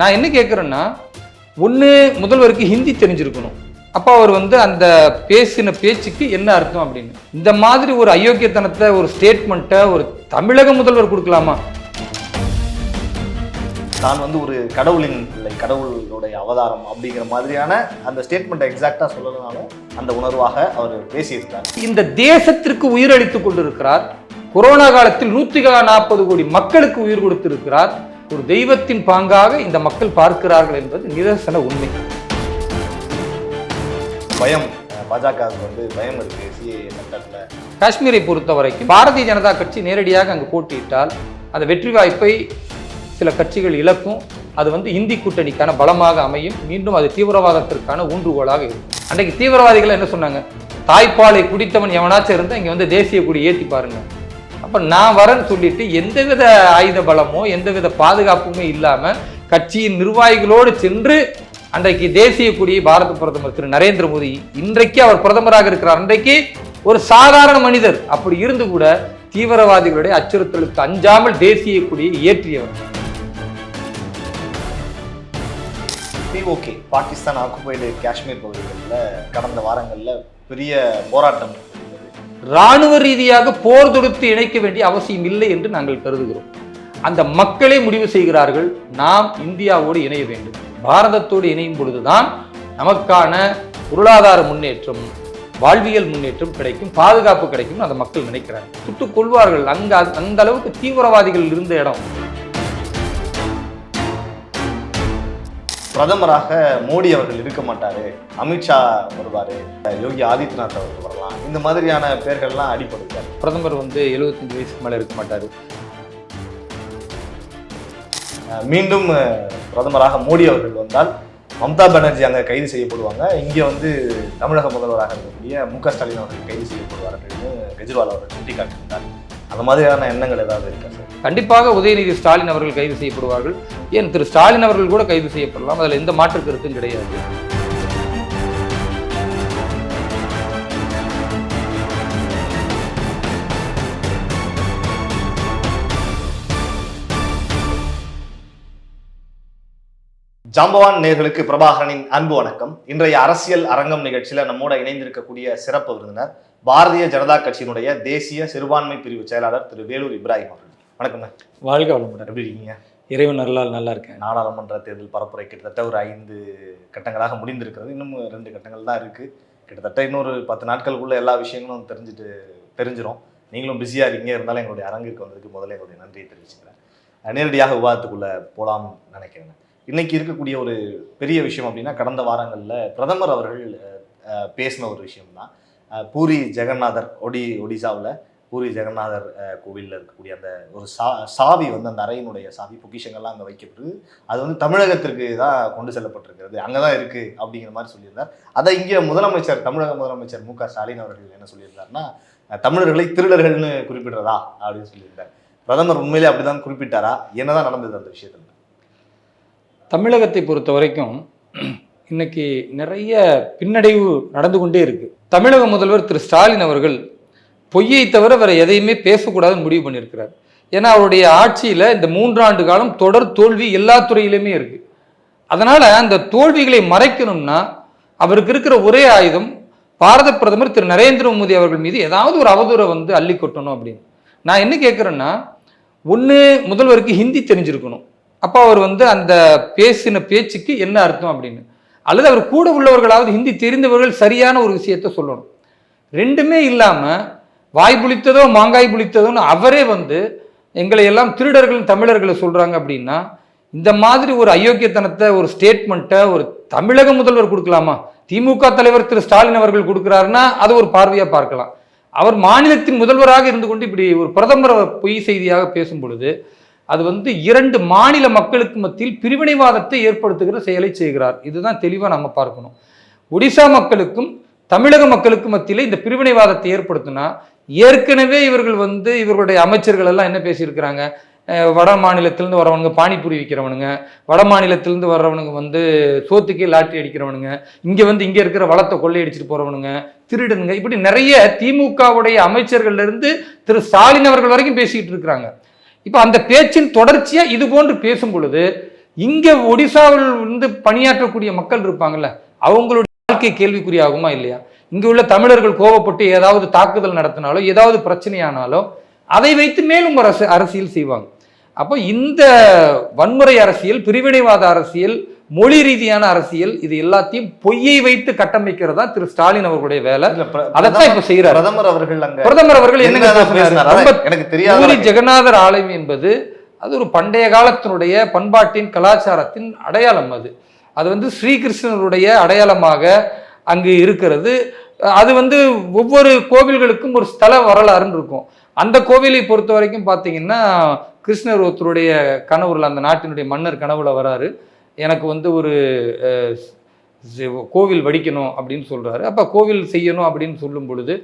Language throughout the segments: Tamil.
நான் என்ன கேட்குறேன்னா ஒன்று முதல்வருக்கு ஹிந்தி தெரிஞ்சிருக்கணும். அப்போ அவர் வந்து அந்த பேசின பேச்சுக்கு என்ன அர்த்தம் அப்படின்னு. இந்த மாதிரி ஒரு அயோக்கியத்தனத்தை ஒரு ஸ்டேட்மெண்ட்டை ஒரு தமிழக முதல்வர் கொடுக்கலாமா? தான் வந்து ஒரு கடவுளின் பிள்ளை கடவுளுடைய அவதாரம் அப்படிங்கிற மாதிரியான அந்த ஸ்டேட்மெண்ட்டை எக்ஸாக்டாக சொல்லலனாலும் அந்த உணர்வாக அவர் பேசியிருக்கார் இந்த தேசத்திற்கு உயிரளித்துக் கொண்டிருக்கிறார். கொரோனா காலத்தில் நூற்றி நாற்பது கோடி மக்களுக்கு உயிர் கொடுத்திருக்கிறார். ஒரு தெய்வத்தின் பாங்காக இந்த மக்கள் பார்க்கிறார்கள் என்பது நிதர்சன உண்மை. பயம் பாஜகவுக்கு வந்து பயம் இருக்கு சிஏ காஷ்மீரை பொறுத்த வரைக்கும் பாரதிய ஜனதா கட்சி நேரடியாக அங்கு போட்டியிட்டால் அந்த வெற்றி வாய்ப்பை சில கட்சிகள் இழக்கும். அது வந்து இந்தி கூட்டணிக்கான பலமாக அமையும். மீண்டும் அது தீவிரவாதத்திற்கான ஊன்றுகோலாக இருக்கும். அன்றைக்கு தீவிரவாதிகள் என்ன சொன்னாங்க? தாய்ப்பாலை குடித்தவன் எவனாச்சும் இருந்தால் இங்கே வந்து தேசிய கொடி ஏற்றி பாருங்க. அப்போ நான் வரேன்னு சொல்லிட்டு எந்தவித ஆயுத பலமோ எந்தவித பாதுகாப்புமே இல்லாமல் கட்சியின் நிர்வாகிகளோடு சென்று அன்றைக்கு தேசிய கொடியை பாரத பிரதமர் திரு. நரேந்திர மோடி இன்றைக்கு அவர் பிரதமராக இருக்கிறார். அன்றைக்கு ஒரு சாதாரண மனிதர் அப்படி இருந்து கூட தீவிரவாதிகளுடைய அச்சுறுத்தலுக்கு அஞ்சாமல் தேசிய கொடியை ஏற்றியவர். ஓகே பாகிஸ்தான் ஆக்குபைடு காஷ்மீர் பகுதிகளில் கடந்த வாரங்களில் பெரிய போராட்டம். இராணுவ ராணுவ ரீதியாக போர் தொடுத்து இணைக்க வேண்டிய அவசியம் இல்லை என்று நாங்கள் கருதுகிறோம். அந்த மக்களே முடிவு செய்கிறார்கள் நாம் இந்தியாவோடு இணைய வேண்டும். பாரதத்தோடு இணையும் பொழுதுதான் நமக்கான பொருளாதார முன்னேற்றம் வாழ்வியல் முன்னேற்றம் கிடைக்கும் பாதுகாப்பு கிடைக்கும் அந்த மக்கள் நினைக்கிறாங்க. சுட்டுக் கொள்வார்கள் அங்க அந்த அளவுக்கு தீவிரவாதிகள் இருந்த இடம். பிரதமராக மோடி அவர்கள் இருக்க மாட்டாரு. அமித்ஷா வருவாரு. யோகி ஆதித்யநாத் அவர்கள் வரலாம். இந்த மாதிரியான பேர்கள்லாம் அடிப்படுத்தார் பிரதமர் வந்து 75 வயசுக்கு மேல இருக்க மாட்டாரு. மீண்டும் பிரதமராக மோடி அவர்கள் வந்தால் மம்தா பானர்ஜி அங்கே கைது செய்யப்படுவாங்க. இங்கே வந்து தமிழக முதல்வராக இருக்கக்கூடிய மு க ஸ்டாலின் அவர்கள் கைது செய்யப்படுவார் அப்படின்னு கெஜ்ரிவால் அவர்கள் சுட்டிக்காட்டியிருந்தார். அந்த மாதிரியான எண்ணங்கள் ஏதாவது இருக்கா சார்? கண்டிப்பாக உதயநிதி ஸ்டாலின் அவர்கள் கைது செய்யப்படுவார்கள். ஏன் திரு ஸ்டாலின் அவர்கள் கூட கைது செய்யப்படலாம்? அதில் எந்த மாற்று கருத்தும் கிடையாது. ஜாம்பவான் நேர்களுக்கு பிரபாகரனின் அன்பு வணக்கம். இன்றைய அரசியல் அரங்கம் நிகழ்ச்சியில நம்மோட இணைந்திருக்கக்கூடிய சிறப்பு விருந்தினர் பாரதிய ஜனதா கட்சியினுடைய தேசிய சிறுபான்மை பிரிவு செயலாளர் திரு வேலூர் இப்ராஹிம் அவர்கள். வணக்கம் வாழ்க வளமுடன். எப்படி இருக்கீங்க? இறைவன் நல்லால் நல்லா இருக்கேன். நாடாளுமன்ற தேர்தல் பரப்புரை கிட்டத்தட்ட ஒரு ஐந்து கட்டங்களாக முடிந்திருக்கிறது. இன்னும் ரெண்டு கட்டங்கள் தான் இருக்கு. கிட்டத்தட்ட இன்னொரு பத்து நாட்களுக்குள்ள எல்லா விஷயங்களும் தெரிஞ்சுட்டு தெரிஞ்சிரும். நீங்களும் பிஸியாக இருக்கீங்க. இருந்தாலும் எங்களுடைய அரங்கிற்கு வந்ததுக்கு முதல்ல எங்களுடைய நன்றியை தெரிவிச்சுக்கிறேன். நேரடியாக விவாதத்துக்குள்ள போலாம்னு நினைக்கிறேன். இன்னைக்கு இருக்கக்கூடிய ஒரு பெரிய விஷயம் அப்படின்னா கடந்த வாரங்களில் பிரதமர் அவர்கள் பேசின ஒரு விஷயம் தான் பூரி ஜெகநாதர் ஒடி ஒடிசாவில் பூரி ஜெகநாதர் கோவிலில் இருக்கக்கூடிய அந்த ஒரு சா சாவி வந்து அந்த அறையினுடைய சாவி பொக்கிஷங்கள்லாம் அங்கே வைக்கப்பட்டு அது வந்து தமிழகத்திற்கு தான் கொண்டு செல்லப்பட்டிருக்கிறது. அங்கே தான் இருக்குது அப்படிங்கிற மாதிரி சொல்லியிருந்தார். அதை இங்கே முதலமைச்சர் தமிழக முதலமைச்சர் மு க ஸ்டாலின் அவர்கள் என்ன சொல்லியிருந்தாருன்னா தமிழர்களை திருடர்கள்னு குறிப்பிடுறதா அப்படின்னு சொல்லியிருந்தார். பிரதமர் உண்மையிலே அப்படிதான் குறிப்பிட்டாரா? என்னதான் நடந்தது அந்த விஷயத்தில்? தமிழகத்தை பொறுத்த வரைக்கும் இன்னைக்கு நிறைய பின்னடைவு நடந்து கொண்டே இருக்கு. தமிழக முதல்வர் திரு ஸ்டாலின் அவர்கள் பொய்யை தவிர வேற எதையுமே பேசக்கூடாதுன்னு முடிவு பண்ணியிருக்கிறார். ஏன்னா அவருடைய ஆட்சியில் இந்த மூன்றாண்டு காலம் தொடர் தோல்வி எல்லா துறையிலுமே இருக்கு. அதனால அந்த தோல்விகளை மறைக்கணும்னா அவருக்கு இருக்கிற ஒரே ஆயுதம் பாரத பிரதமர் திரு நரேந்திர மோடி அவர்கள் மீது ஏதாவது ஒரு அவதூறை வந்து அள்ளி கொட்டணும் அப்படின்னு. நான் என்ன கேட்குறேன்னா ஒன்று முதல்வருக்கு ஹிந்தி தெரிஞ்சிருக்கணும். அப்போ அவர் வந்து அந்த பேசின பேச்சுக்கு என்ன அர்த்தம் அப்படின்னு. அல்லது அவர் கூட உள்ளவர்களாவது ஹிந்தி தெரிந்தவர்கள் சரியான ஒரு விஷயத்த சொல்லணும். ரெண்டுமே இல்லாமல் வாய் புளித்ததோ மாங்காய் புளித்ததோன்னு அவரே வந்து எங்களை எல்லாம் திருடர்கள் தமிழர்களை சொல்கிறாங்க அப்படின்னா இந்த மாதிரி ஒரு அயோக்கியத்தனத்தை ஒரு ஸ்டேட்மெண்ட்டை ஒரு தமிழக முதல்வர் கொடுக்கலாமா? திமுக தலைவர் திரு ஸ்டாலின் அவர்கள் கொடுக்குறாருன்னா அது ஒரு பார்வையாக பார்க்கலாம். அவர் மாநிலத்தின் முதல்வராக இருந்து கொண்டு இப்படி ஒரு பிரதமர் பொய் செய்தியாக பேசும் பொழுது அது வந்து இரண்டு மாநில மக்களுக்கு மத்தியில் பிரிவினைவாதத்தை ஏற்படுத்துகிற செயலை செய்கிறார். இதுதான் தெளிவாக நம்ம பார்க்கணும். ஒடிசா மக்களுக்கும் தமிழக மக்களுக்கு மத்தியில் இந்த பிரிவினைவாதத்தை ஏற்படுத்தினா ஏற்கனவே இவர்கள் வந்து இவர்களுடைய அமைச்சர்கள் எல்லாம் என்ன பேசியிருக்கிறாங்க? வட மாநிலத்திலேருந்து வரவனுங்க பானிபூரி விற்கிறவனுங்க வட மாநிலத்திலேருந்து வர்றவனுங்க வந்து சோத்துக்கே லாட்டரி அடிக்கிறவனுங்க இங்கே வந்து இங்கே இருக்கிற வளத்தை கொள்ளையடிச்சிட்டு போகிறவனுங்க திருடனுங்க இப்படி நிறைய திமுகவுடைய அமைச்சர்கள்லேருந்து திரு ஸ்டாலின் அவர்கள் வரைக்கும் பேசிக்கிட்டு இருக்கிறாங்க. இப்போ அந்த பேச்சின் தொடர்ச்சியாக இது போன்று பேசும் பொழுது இங்கே ஒடிசாவில் வந்து பணியாற்றக்கூடிய மக்கள் இருப்பாங்கல்ல அவங்களுடைய வாழ்க்கை கேள்விக்குறியாகுமா இல்லையா? இங்கே உள்ள தமிழர்கள் கோவப்பட்டு ஏதாவது தாக்குதல் நடத்தினாலோ ஏதாவது பிரச்சனையானாலோ அதை வைத்து மேலும் அரசு அரசியல் செய்வாங்க. அப்போ இந்த வன்முறை அரசியல் பிரிவினைவாத அரசியல் மொழி ரீதியான அரசியல் இது எல்லாத்தையும் பொய்யை வைத்து கட்டமைக்கிறது தான் திரு ஸ்டாலின் அவர்களுடைய வேலை. அதைத்தான் இப்ப செய்யறாரு பிரதமர் அவர்கள் பிரதமர் அவர்கள் என்ன எனக்கு தெரியாத ஜெகநாதர் ஆலயம் என்பது அது ஒரு பண்டைய காலத்தினுடைய பண்பாட்டின் கலாச்சாரத்தின் அடையாளம் அது. அது வந்து ஸ்ரீகிருஷ்ணருடைய அடையாளமாக அங்கு இருக்கிறது. அது வந்து ஒவ்வொரு கோவில்களுக்கும் ஒரு ஸ்தல வரலாறுன்னு இருக்கும். அந்த கோவிலை பொறுத்த வரைக்கும் பார்த்தீங்கன்னா கிருஷ்ணர் ஒருத்தருடைய கனவுல அந்த நாட்டினுடைய மன்னர் கனவுல வராரு. எனக்கு வந்து ஒரு கோவில் வடிக்கணும் அப்படின்னு சொல்றாரு. அப்போ கோவில் செய்யணும் அப்படின்னு சொல்லும் பொழுது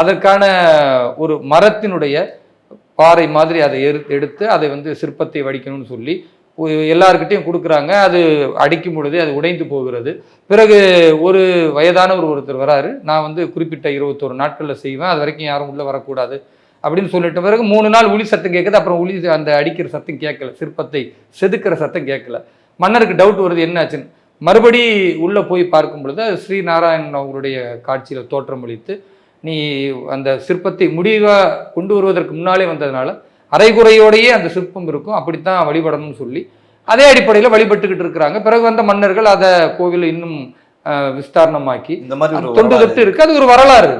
அதற்கான ஒரு மரத்தினுடைய பாறை மாதிரி அதை எடுத்து அதை வந்து சிற்பத்தை வடிக்கணும்னு சொல்லி எல்லாருக்கிட்டையும் கொடுக்குறாங்க. அது அடிக்கும் பொழுது அது உடைந்து போகிறது. பிறகு ஒரு வயதானவர் ஒருத்தர் வராரு. நான் வந்து குறிப்பிட்ட இருபத்தொரு நாட்களில் செய்வேன். அது வரைக்கும் யாரும் உள்ளே வரக்கூடாது. அப்படின்னு சொல்லிட்ட பிறகு மூணு நாள் உளி சத்தம் கேட்குது. அப்புறம் உளி அந்த அடிக்கிற சத்தம் கேட்கல. சிற்பத்தை செதுக்கிற சத்தம் கேட்கல. மன்னருக்கு டவுட் வருது என்னாச்சுன்னு மறுபடி உள்ளே போய் பார்க்கும் பொழுது அது ஸ்ரீ நாராயணன் அவங்களுடைய காட்சியில் தோற்றமளித்து நீ அந்த சிற்பத்தை முடிவாக கொண்டு வருவதற்கு முன்னாலே வந்ததுனால அரைகுறையோடையே அந்த சிற்பம் இருக்கும். அப்படித்தான் வழிபடணும்னு சொல்லி அதே அடிப்படையில் வழிபட்டுக்கிட்டு இருக்கிறாங்க. பிறகு வந்த மன்னர்கள் அதை கோவிலை இன்னும் விஸ்தாரணமாக்கி இந்த மாதிரி தொண்டு. தொட்டு இருக்கு. அது ஒரு வரலாறு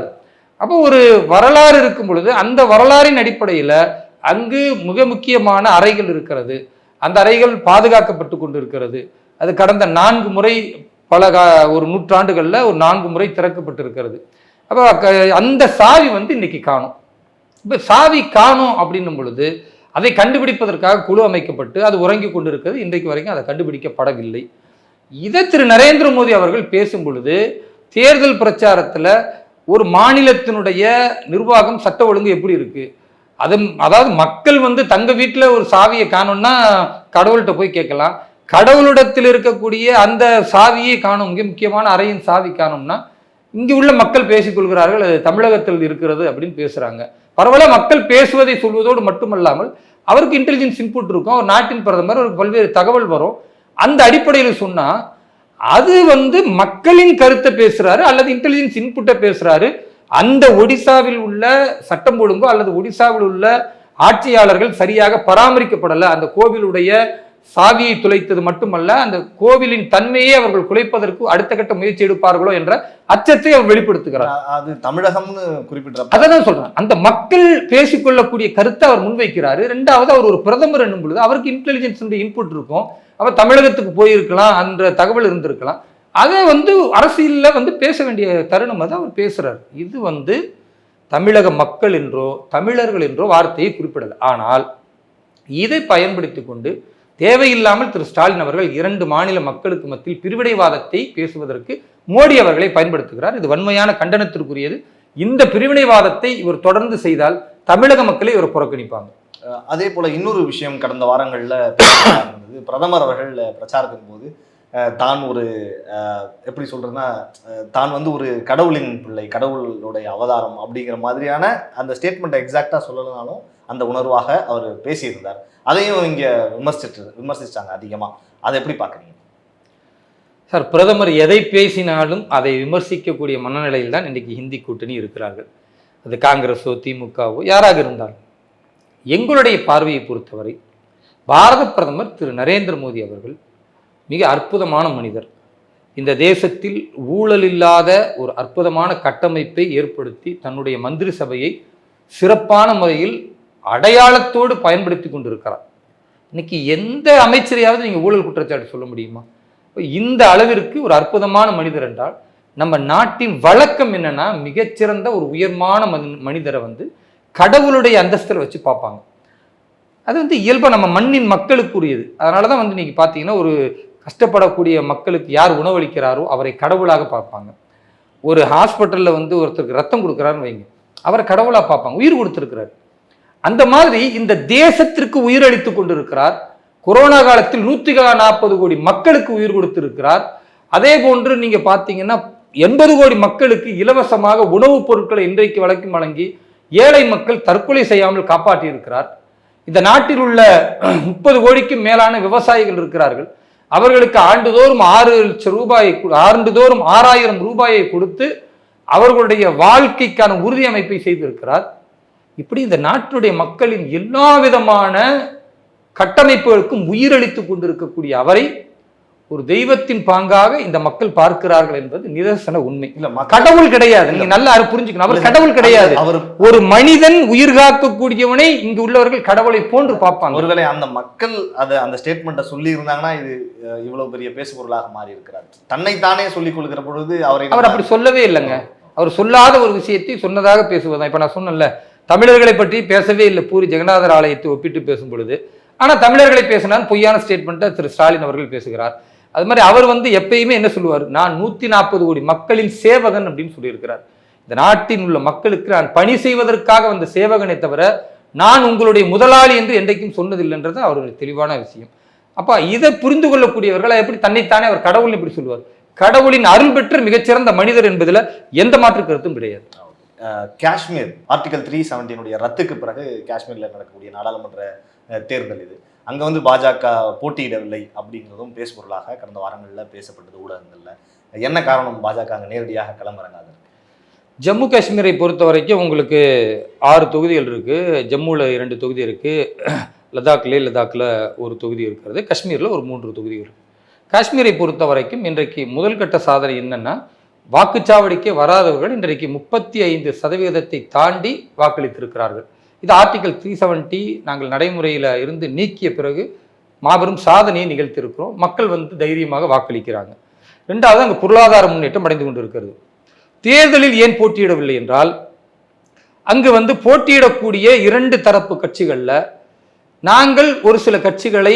அப்போ ஒரு வரலாறு இருக்கும் பொழுது அந்த வரலாறின் அடிப்படையில் அங்கு மிக முக்கியமான அறைகள் இருக்கிறது. அந்த அறைகள் பாதுகாக்கப்பட்டு கொண்டு இருக்கிறது அது கடந்த நான்கு முறை பல கா- ஒரு நூற்றாண்டுகளில் ஒரு நான்கு முறை திறக்கப்பட்டு இருக்கிறது அப்போ அந்த சாவி வந்து இன்னைக்கு காணும். இப்போ சாவி காணும் அப்படின்னும் பொழுது அதை கண்டுபிடிப்பதற்காக குழு அமைக்கப்பட்டு அது உறங்கி கொண்டு இருக்கிறது இன்றைக்கு வரைக்கும் அதை கண்டுபிடிக்கப்படவில்லை. இதை திரு. நரேந்திர மோடி அவர்கள் பேசும் பொழுது தேர்தல் பிரச்சாரத்தில் ஒரு மாநிலத்தினுடைய நிர்வாகம் சட்ட ஒழுங்கு எப்படி இருக்கு? அது அதாவது மக்கள் வந்து தங்க வீட்டில் ஒரு சாவியை காணோம்னா கடவுள்கிட்ட போய் கேட்கலாம். கடவுளிடத்தில் இருக்கக்கூடிய அந்த சாவியை காணும். மிக முக்கியமான அறையின் சாவி காணும்னா இங்கே உள்ள மக்கள் பேசிக்கொள்கிறார்கள் அது தமிழகத்தில் இருக்கிறது அப்படின்னு பேசுகிறாங்க பரவாயில்ல மக்கள் பேசுவதை சொல்வதோடு மட்டுமல்லாமல் அவருக்கு இன்டெலிஜென்ஸ் இன்புட் இருக்கும். ஒரு நாட்டின் பிரதமர் ஒரு பல்வேறு தகவல் வரும். அந்த அடிப்படையில் சொன்னால் அது வந்து மக்களின் கருத்தை பேசுறாரு அல்லது இன்டெலிஜென்ஸ் இன்புட்டை பேசுறாரு. அந்த ஒடிசாவில் உள்ள சட்டம் ஒழுங்கோ அல்லது ஒடிசாவில் உள்ள ஆட்சியாளர்கள் சரியாக பராமரிக்கப்படல. அந்த கோவிலுடைய சாவியை துளைத்தது மட்டுமல்ல அந்த கோவிலின் தன்மையை அவர்கள் குலைப்பதற்கு அடுத்த கட்ட முயற்சி எடுப்பார்களோ என்ற அச்சத்தை அவர் வெளிப்படுத்துகிறார். அது தமிழகம்னு குறிப்பிட்ட அதை தான் சொல்றேன். அந்த மக்கள் பேசிக்கொள்ளக்கூடிய கருத்தை அவர் முன்வைக்கிறாரு. ரெண்டாவது அவர் ஒரு பிரதமர் என்னும் பொழுது அவருக்கு இன்டெலிஜென்ஸ் இன்புட் இருக்கும். அவர் தமிழகத்துக்கு போயிருக்கலாம் என்ற தகவல் இருந்திருக்கலாம். அதை வந்து அரசியலில் வந்து பேச வேண்டிய தருணம் அதை அவர் பேசுகிறார் இது வந்து தமிழக மக்கள் என்றோ தமிழர்கள் என்றோ வார்த்தையை குறிப்பிடலை. ஆனால் இதை பயன்படுத்தி கொண்டு தேவையில்லாமல் திரு ஸ்டாலின் அவர்கள் இரண்டு மாநில மக்களுக்கு மத்தியில் பிரிவினைவாதத்தை பேசுவதற்கு மோடி அவர்களை பயன்படுத்துகிறார். இது வன்மையான கண்டனத்திற்குரியது. இந்த பிரிவினைவாதத்தை இவர் தொடர்ந்து செய்தால் தமிழக மக்களை இவர் புறக்கணிப்பாங்க. அதே போல் இன்னொரு விஷயம் கடந்த வாரங்களில் இருந்தது பிரதமர் அவர்கள் பிரச்சாரத்தின் போது தான் ஒரு எப்படி சொல்கிறதுன்னா தான் வந்து ஒரு கடவுளின் பிள்ளை கடவுளுடைய அவதாரம் அப்படிங்கிற மாதிரியான அந்த ஸ்டேட்மெண்ட்டை எக்ஸாக்டாக சொல்லலைனாலும் அந்த உணர்வாக அவர் பேசியிருந்தார். அதையும் இங்கே விமர்சிட்டு விமர்சித்தாங்க அதிகமாக அதை எப்படி பார்க்குறீங்க? சார் பிரதமர் எதை பேசினாலும் அதை விமர்சிக்கக்கூடிய மனநிலையில் தான் இன்றைக்கி ஹிந்தி கூட்டணி இருக்கிறார்கள். அது காங்கிரஸோ திமுகவோ யாராக இருந்தாலும். எங்களுடைய பார்வையை பொறுத்தவரை பாரத பிரதமர் திரு நரேந்திர மோடி அவர்கள் மிக அற்புதமான மனிதர். இந்த தேசத்தில் ஊழல் இல்லாத ஒரு அற்புதமான கட்டமைப்பை ஏற்படுத்தி தன்னுடைய மந்திரி சபையை சிறப்பான முறையில் அடையாளத்தோடு பயன்படுத்தி கொண்டிருக்கிறார். இன்னைக்கு எந்த அமைச்சரையாவது நீங்கள் ஊழல் குற்றச்சாட்டு சொல்ல முடியுமா? இந்த அளவிற்கு ஒரு அற்புதமான மனிதர் என்றால் நம்ம நாட்டின் வழக்கம் என்னன்னா மிகச்சிறந்த ஒரு உயர்மான மனி- மனிதரை வந்து கடவுளுடைய அந்தஸ்தில் வச்சு பார்ப்பாங்க. அது வந்து இயல்பாக நம்ம மண்ணின் மக்களுக்குரியது. அதனால தான் வந்து நீங்கள் பார்த்தீங்கன்னா ஒரு கஷ்டப்படக்கூடிய மக்களுக்கு யார் உணவளிக்கிறாரோ அவரை கடவுளாக பார்ப்பாங்க. ஒரு ஹாஸ்பிட்டலில் வந்து ஒருத்தருக்கு ரத்தம் கொடுக்குறாருன்னு வைங்க. அவரை கடவுளாக பார்ப்பாங்க. உயிர் கொடுத்துருக்கிறார். அந்த மாதிரி இந்த தேசத்திற்கு உயிர் அளித்து கொண்டிருக்கிறார். கொரோனா காலத்தில் நூற்றி நாற்பது கோடி மக்களுக்கு உயிர் கொடுத்திருக்கிறார். அதே போன்று நீங்கள் பார்த்தீங்கன்னா எண்பது கோடி மக்களுக்கு இலவசமாக உணவுப் பொருட்களை இன்றைக்கு வழக்கம் வழங்கி ஏழை மக்கள் தற்கொலை செய்யாமல் காப்பாற்றி இருக்கிறார் இந்த நாட்டில் உள்ள முப்பது கோடிக்கும் மேலான விவசாயிகள் இருக்கிறார்கள். அவர்களுக்கு ஆண்டுதோறும் ஆறு லட்சம் ரூபாயை ஆண்டுதோறும் ஆறாயிரம் ரூபாயை கொடுத்து அவர்களுடைய வாழ்க்கைக்கான உறுதி அமைப்பை செய்திருக்கிறார். இப்படி இந்த நாட்டுடைய மக்களின் எல்லா விதமான கட்டமைப்புகளுக்கும் உயிரளித்து கொண்டிருக்கக்கூடிய அவரை ஒரு தெய்வத்தின் பாங்காக இந்த மக்கள் பார்க்கிறார்கள் என்பது நிதர்சன உண்மை. இல்ல கடவுள் கிடையாது. நீங்க நல்லா புரிஞ்சுக்கணும். அவர் கடவுள் கிடையாது. அவர் ஒரு மனிதன் உயிர் காக்கக்கூடியவனை இங்கு உள்ளவர்கள் கடவுளை போன்று பார்ப்பாங்க. ஒருவேளை அந்த மக்கள் அதை அந்த ஸ்டேட்மெண்ட்டை சொல்லி இருந்தாங்கன்னா இது இவ்வளவு பெரிய பேசுபொருளாக மாறி இருக்கிறார் தன்னைத்தானே சொல்லிக் கொள்கிற பொழுது அவரை அவர் அப்படி சொல்லவே இல்லைங்க. அவர் சொல்லாத ஒரு விஷயத்தை சொன்னதாக பேசுவதுதான். இப்ப நான் சொன்னேன்ல தமிழர்களை பற்றி பேசவே இல்லை. பூரி ஜெகநாதர் ஆலயத்தை ஒப்பிட்டு பேசும் பொழுது. ஆனா தமிழர்களை பேசினால் பொய்யான ஸ்டேட்மெண்ட்டை திரு ஸ்டாலின் அவர்கள் பேசுகிறார். அது மாதிரி அவர் வந்து எப்பயுமே என்ன சொல்லுவார்? நான் நூற்றி நாற்பது கோடி மக்களின் சேவகன் அப்படின்னு சொல்லியிருக்கிறார். இந்த நாட்டின் உள்ள மக்களுக்கு நான் பணி செய்வதற்காக வந்த சேவகனை தவிர நான் உங்களுடைய முதலாளி என்று என்றைக்கும் சொன்னதில்லைன்றது அவருடைய தெளிவான விஷயம். அப்போ இதை புரிந்து கொள்ளக்கூடியவர்கள் எப்படி தன்னைத்தானே அவர் கடவுள் எப்படி சொல்லுவார்? கடவுளின் அருள் பெற்ற மிகச்சிறந்த மனிதர் என்பதில் எந்த மாற்று கருத்தும் கிடையாது. காஷ்மீர் ஆர்டிகல் த்ரீ செவன்டீனுடைய ரத்துக்கு பிறகு காஷ்மீரில் நடக்கக்கூடிய நாடாளுமன்ற தேர்தல் இது. அங்கே வந்து பாஜக போட்டியிடவில்லை அப்படிங்கிறதும் பேசுபொருளாக கடந்த வாரங்களில் பேசப்பட்டது ஊடகங்களில். என்ன காரணம் பாஜக அங்கே நேரடியாக களமிறங்காது ஜம்மு காஷ்மீரை பொறுத்த வரைக்கும் உங்களுக்கு ஆறு தொகுதிகள் இருக்குது ஜம்முவில் இரண்டு தொகுதி இருக்குது லதாக்லே லதாக்கில் ஒரு தொகுதி இருக்கிறது. காஷ்மீரில் ஒரு மூன்று தொகுதி இருக்குது காஷ்மீரை பொறுத்த வரைக்கும் இன்றைக்கு முதல் கட்ட சாதனை என்னென்னா வாக்குச்சாவடிக்கே வராதவர்கள் இன்றைக்கு முப்பத்தி ஐந்து சதவீதத்தை தாண்டி வாக்களித்திருக்கிறார்கள். இது ஆர்டிகல் த்ரீ செவன்ட்டி நாங்கள் நடைமுறையில் இருந்து நீக்கிய பிறகு மாபெரும் சாதனையை நிகழ்த்தியிருக்கிறோம். மக்கள் வந்து தைரியமாக வாக்களிக்கிறாங்க. ரெண்டாவது அங்கே பொருளாதார முன்னேற்றம் அடைந்து கொண்டிருக்கிறது. தேர்தலில் ஏன் போட்டியிடவில்லை என்றால் அங்கு வந்து போட்டியிடக்கூடிய இரண்டு தரப்பு கட்சிகளில் நாங்கள் ஒரு சில கட்சிகளை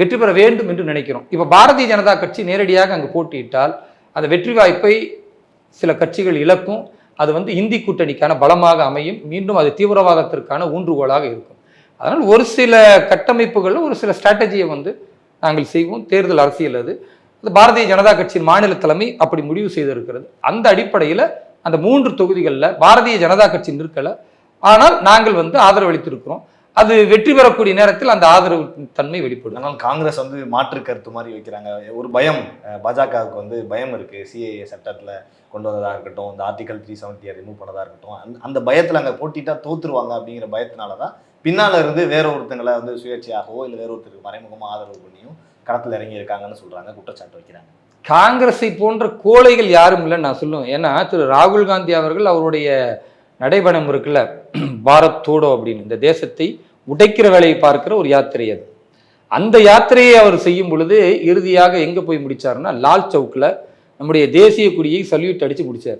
வெற்றி பெற வேண்டும் என்று நினைக்கிறோம். இப்போ பாரதிய ஜனதா கட்சி நேரடியாக அங்கு போட்டியிட்டால் அந்த வெற்றி வாய்ப்பை சில கட்சிகள் இழக்கும். அது வந்து இந்தி கூட்டணிக்கான பலமாக அமையும். மீண்டும் அது தீவிரவாதத்திற்கான ஊன்றுகோலாக இருக்கும். அதனால் ஒரு சில கட்டமைப்புகளில் ஒரு சில ஸ்ட்ராட்டஜியை வந்து நாங்கள் செய்வோம். தேர்தல் அரசியல் அது. அது பாரதிய ஜனதா கட்சியின் மாநில தலைமை அப்படி முடிவு செய்திருக்கிறது. அந்த அடிப்படையில் அந்த மூன்று தொகுதிகளில் பாரதிய ஜனதா கட்சி நிற்கலை. ஆனால் நாங்கள் வந்து ஆதரவளித்திருக்கிறோம். அது வெற்றி பெறக்கூடிய நேரத்தில் அந்த ஆதரவு தன்மை வெளிப்படும். ஆனால் காங்கிரஸ் வந்து மாற்று கருத்து மாதிரி வைக்கிறாங்க. ஒரு பயம் பாஜகவுக்கு வந்து பயம் இருக்கு. சிஏஏ சட்டத்துல கொண்டு வந்ததா இருக்கட்டும் இந்த ஆர்டிகல் த்ரீ செவன்ட்டியை ரிமூவ் பண்ணதா இருக்கட்டும். அந்த- அந்த பயத்துல அங்க போட்டிட்டா தோத்துருவாங்க அப்படிங்கிற பயத்தினால தான் பின்னால இருந்து வேற ஒருத்தங்களை வந்து சுயேட்சையாகவோ இல்லை வேற ஒருத்தருக்கு மறைமுகமா ஆதரவு பண்ணியும் களத்துல இறங்கி இருக்காங்கன்னு சொல்றாங்க குற்றச்சாட்டு வைக்கிறாங்க. காங்கிரஸை போன்ற கோழைகள் யாரும் இல்லைன்னு நான் சொல்லுவேன். ஏன்னா திரு ராகுல் காந்தி அவர்கள் அவருடைய நடைபயணம் இருக்குல்ல? பாரத் தூடோ அப்படின்னு. இந்த தேசத்தை உடைக்கிற வேலையை பார்க்கிற ஒரு யாத்திரை அது. அந்த யாத்திரையை அவர் செய்யும் பொழுது இறுதியாக எங்க போய் முடிச்சாருன்னா லால் சவுக்கில் நம்முடைய தேசிய கொடியை சல்யூட் அடிச்சு முடிச்சார்.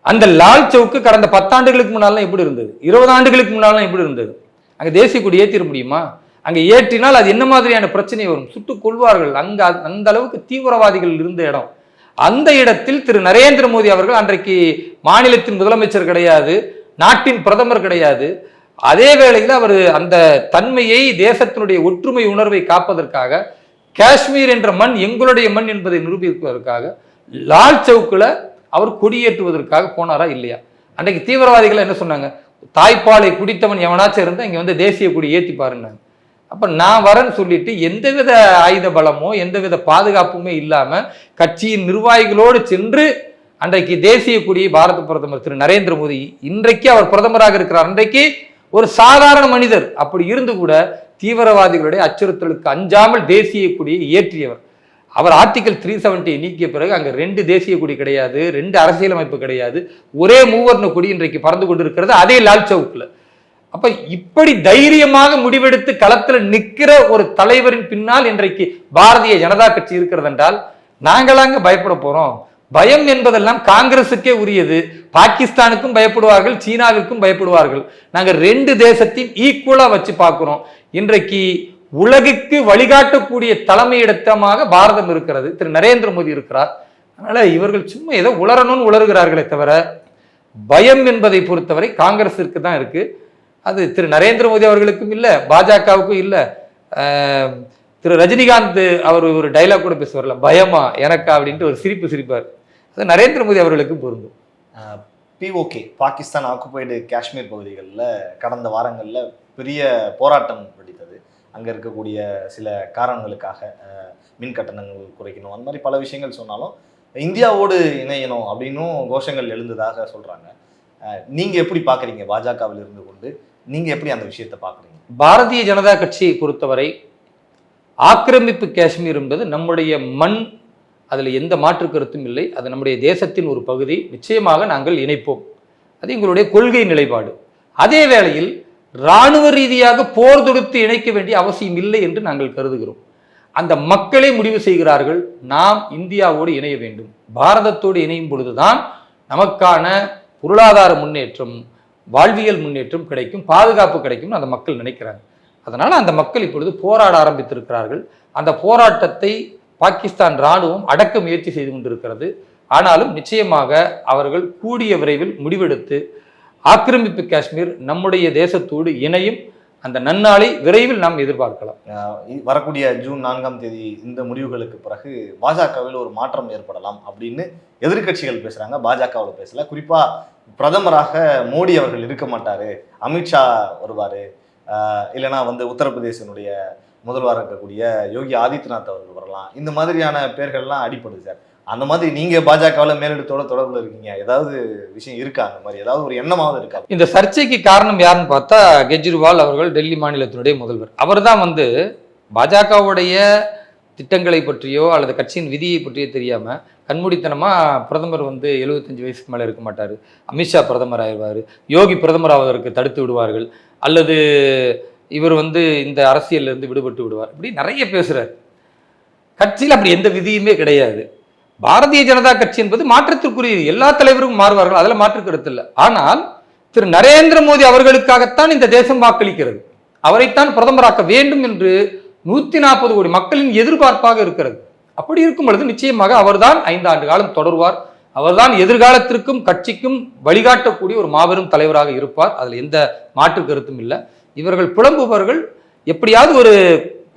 அந்த லால் சவுக்கு கடந்த பத்தாண்டுகளுக்கு முன்னாலாம் எப்படி இருந்தது? இருபது ஆண்டுகளுக்கு முன்னாலாம் எப்படி இருந்தது? அங்கே தேசிய கொடி ஏற்றிட முடியுமா? அங்கே ஏற்றினால் அது என்ன மாதிரியான பிரச்சனை வரும்? சுட்டுக் கொள்வார்கள் அங்க அந்த- அந்த அளவுக்கு தீவிரவாதிகள் இருந்த இடம். அந்த இடத்தில் திரு நரேந்திர மோடி அவர்கள் அன்றைக்கு மாநிலத்தின் முதலமைச்சர் கிடையாது நாட்டின் பிரதமர் கிடையாது. அதே வேளையில் அவர் அந்த தன்மையை தேசத்தினுடைய ஒற்றுமை உணர்வை காப்பதற்காக காஷ்மீர் என்ற மண் எங்களுடைய மண் என்பதை நிரூபிப்பதற்காக லால் சவுக்கில் அவர் கொடியேற்றுவதற்காக போனாரா இல்லையா? அன்றைக்கு தீவிரவாதிகள் என்ன சொன்னாங்க? தாய்ப்பாலை குடித்தவன் எவனாச்சும் இருந்தால் இங்கே வந்து தேசிய கொடி ஏற்றி பாருன்னாங்க அப்போ நான் வரேன்னு சொல்லிட்டு எந்தவித ஆயுத பலமோ எந்தவித பாதுகாப்புமே இல்லாமல் கட்சியின் நிர்வாகிகளோடு சென்று அன்றைக்கு தேசிய கொடியை பாரத பிரதமர் திரு நரேந்திர மோடி இன்றைக்கு அவர் பிரதமராக இருக்கிறார். அன்றைக்கு ஒரு சாதாரண மனிதர் அப்படி இருந்து கூட தீவிரவாதிகளுடைய அச்சுறுத்தலுக்கு அஞ்சாமல் தேசிய கொடியை ஏற்றியவர். அவர் ஆர்டிகல் த்ரீ செவன்ட்டியை நீக்கிய பிறகு அங்கே ரெண்டு தேசிய கொடி கிடையாது ரெண்டு அரசியலமைப்பு கிடையாது. ஒரே மூவர்ண கொடி இன்றைக்கு பறந்து கொண்டிருக்கிறது. அதே லால் சவுக்கில். அப்ப இப்படி தைரியமாக முடிவெடுத்து களத்தில் நிற்கிற ஒரு தலைவரின் பின்னால் இன்றைக்கு பாரதிய ஜனதா கட்சி இருக்கிறது என்றால் நாங்களாங்க பயப்பட போறோம். பயம் என்பதெல்லாம் காங்கிரசுக்கே உரியது. பாகிஸ்தானுக்கும் பயப்படுவார்கள் சீனாவிற்கும் பயப்படுவார்கள். நாங்கள் ரெண்டு தேசத்தையும் ஈக்குவலா வச்சு பார்க்கிறோம். இன்றைக்கு உலகுக்கு வழிகாட்டக்கூடிய தலைமையிடத்தமாக பாரதம் இருக்கிறது. திரு நரேந்திர மோடி இருக்கிறார். அதனால இவர்கள் சும்மா ஏதோ உளரணும்னு உளறுகிறார்களே தவிர பயம் என்பதை பொறுத்தவரை காங்கிரஸிற்கு தான் இருக்குது அது திரு நரேந்திர மோடி அவர்களுக்கும் இல்லை பாஜகவுக்கும் இல்லை. திரு ரஜினிகாந்த் அவர் ஒரு டைலாக் கூட பேசுவார்ல பயமா எனக்கா அப்படின்ட்டு ஒரு சிரிப்பு சிரிப்பார். அது நரேந்திர மோடி அவர்களுக்கும் பொருந்தும். பிஓகே பாகிஸ்தான் ஆக்குபைடு காஷ்மீர் பகுதிகளில் கடந்த வாரங்களில் பெரிய போராட்டம் வெடித்தது. அங்கே இருக்கக்கூடிய சில காரணங்களுக்காக மின் கட்டணங்கள் குறைக்கணும். அந்த மாதிரி பல விஷயங்கள் சொன்னாலும் இந்தியாவோடு இணையணும் அப்படின்னும் கோஷங்கள் எழுந்ததாக சொல்கிறாங்க நீங்கள் எப்படி பார்க்குறீங்க பாஜகவில் இருந்து கொண்டு? நீங்கள் எப்படி அந்த விஷயத்தை பார்க்குறீங்க பாரதிய ஜனதா கட்சியை பொறுத்தவரை ஆக்கிரமிப்பு காஷ்மீர் என்பது நம்முடைய மண் அதில் எந்த மாற்று கருத்தும் இல்லை. அது நம்முடைய தேசத்தின் ஒரு பகுதி. நிச்சயமாக நாங்கள் இணைப்போம். அது எங்களுடைய கொள்கை நிலைப்பாடு. அதே வேளையில் இராணுவ ரீதியாக போர் தொடுத்து இணைக்க வேண்டிய அவசியம் இல்லை என்று நாங்கள் கருதுகிறோம். அந்த மக்களே முடிவு செய்கிறார்கள் நாம் இந்தியாவோடு இணைய வேண்டும். பாரதத்தோடு இணையும் பொழுதுதான் நமக்கான பொருளாதார முன்னேற்றம் வாழ்வியல் முன்னேற்றம் கிடைக்கும் பாதுகாப்பு கிடைக்கும்னு அந்த மக்கள் நினைக்கிறாங்க. அதனால் அந்த மக்கள் இப்பொழுது போராட ஆரம்பித்திருக்கிறார்கள். அந்த போராட்டத்தை பாகிஸ்தான் இராணுவம் அடக்க முயற்சி செய்து கொண்டிருக்கிறது. ஆனாலும் நிச்சயமாக அவர்கள் கூடிய விரைவில் முடிவெடுத்து ஆக்கிரமிப்பு காஷ்மீர் நம்முடைய தேசத்தோடு இணையும் அந்த நன்னாளை விரைவில் நாம் எதிர்பார்க்கலாம். அஹ் வரக்கூடிய ஜூன் நான்காம் தேதி இந்த முடிவுகளுக்கு பிறகு பாஜகவில் ஒரு மாற்றம் ஏற்படலாம் அப்படின்னு எதிர்க்கட்சிகள் பேசுறாங்க. பாஜகவில் பேசல. குறிப்பா பிரதமராக மோடி அவர்கள் இருக்க மாட்டார். அமித்ஷா வருவார். இல்லைன்னா வந்து உத்தரப்பிரதேசனுடைய முதல்வராக இருக்கக்கூடிய யோகி ஆதித்யநாத் அவர்கள் வரலாம். இந்த மாதிரியான பேர்கள்லாம் அடிப்படுது சார். அந்த மாதிரி நீங்க பாஜகவில் மேலிடத்தோட தொடர்பில் இருக்கீங்க. ஏதாவது விஷயம் இருக்கா? அந்த மாதிரி ஏதாவது ஒரு எண்ணமாவது இருக்கா? இந்த சர்ச்சைக்கு காரணம் யாருன்னு பார்த்தா கெஜ்ரிவால் அவர்கள் டெல்லி மாநிலத்தினுடைய முதல்வர். அவர் தான் வந்து பாஜகவுடைய திட்டங்களை பற்றியோ அல்லது கட்சியின் விதியை பற்றியோ தெரியாமல் கண்மூடித்தனமாக பிரதமர் வந்து 75 வயசுக்கு மேலே இருக்க மாட்டார். அமித்ஷா பிரதமர் ஆயிடுவார். யோகி பிரதமர் ஆவதற்கு தடுத்து விடுவார்கள். அல்லது இவர் வந்து இந்த அரசியலிருந்து விடுபட்டு விடுவார். இப்படி நிறைய பேசுகிறார் கட்சியில் அப்படி எந்த விதியுமே கிடையாது. பாரதிய ஜனதா கட்சி என்பது மாற்றத்திற்குரியது. எல்லா தலைவரும் மாறுவார்கள். அதில் மாற்று கருத்து இல்லை. ஆனால் திரு நரேந்திர மோடி அவர்களுக்காகத்தான் இந்த தேசம் வாக்களிக்கிறது. அவரைத்தான் பிரதமராக்க வேண்டும் என்று நூத்தி நாற்பது கோடி மக்களின் எதிர்பார்ப்பாக இருக்கிறது. அப்படி இருக்கும் பொழுது நிச்சயமாக அவர்தான் ஐந்து ஆண்டு காலம் தொடர்வார். அவர்தான் எதிர்காலத்திற்கும் கட்சிக்கும் வழிகாட்டக்கூடிய ஒரு மாபெரும் தலைவராக இருப்பார். அதில் எந்த மாற்று கருத்தும் இல்லை. இவர்கள் புலம்புபவர்கள் எப்படியாவது ஒரு